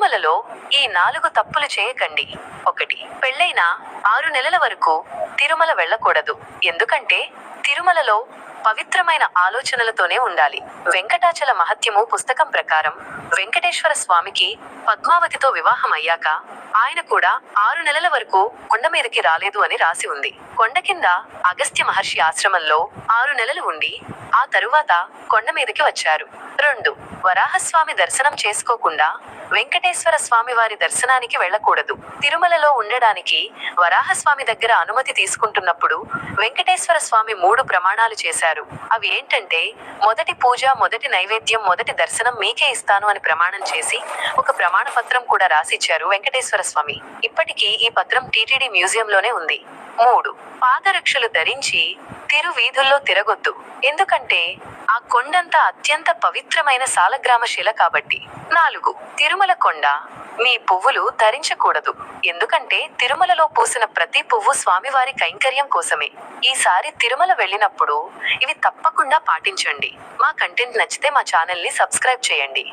తిరుమలలో ఈ నాలుగు తప్పులు చేయకండి. ఒకటి పెళ్ళైన ఆరు నెలల వరకు తిరుమల వెళ్ళకూడదు. ఎందుకంటే తిరుమలలో పవిత్రమైన ఆలోచనలతోనే ఉండాలి. వెంకటాచల మహత్యము పుస్తకం ప్రకారం వెంకటేశ్వర స్వామికి పద్మావతితో వివాహం అయ్యాక ఆయన కూడా ఆరు నెలల వరకు కొండ మీదకి రాలేదు అని రాసి ఉంది. కొండ కింద అగస్త్య మహర్షి ఆశ్రమంలో ఆరు నెలలు ఉండి ఆ తరువాత కొండ మీదకి వచ్చారు. రెండు వరాహస్వామి దర్శనం చేసుకోకుండా వెంకటేశ్వర స్వామి వారి దర్శనానికి వెళ్ళకూడదు. తిరుమలలో ఉండడానికి వరాహస్వామి దగ్గర అనుమతి తీసుకుంటున్నప్పుడు వెంకటేశ్వర స్వామి మూడు ప్రమాణాలు చేశారు. అవి ఏంటంటే మొదటి పూజ మొదటి నైవేద్యం మొదటి దర్శనం మీకే ఇస్తాను అని ప్రమాణం చేసి ఒక ప్రమాణ పత్రం కూడా రాసిచ్చారు వెంకటేశ్వర స్వామి. ఇప్పటికీ ఈ పత్రం టీటీడీ మ్యూజియంలోనే ఉంది. మూడు. పాదరక్షలు ధరించి తిరు వీధుల్లో తిరగొద్దు. ఎందుకంటే ఆ కొండంతా అత్యంత పవిత్రమైన సాలగ్రామ శిల కాబట్టి. నాలుగు. తిరుమల కొండ మీ పువ్వులు ధరించకూడదు. ఎందుకంటే తిరుమలలో పూసిన ప్రతి పువ్వు స్వామివారి కైంకర్యం కోసమే. ఈసారి తిరుమల వెళ్ళినప్పుడు ఇవి తప్పకుండా పాటించండి. మా కంటెంట్ నచ్చితే మా ఛానల్ని సబ్స్క్రైబ్ చేయండి.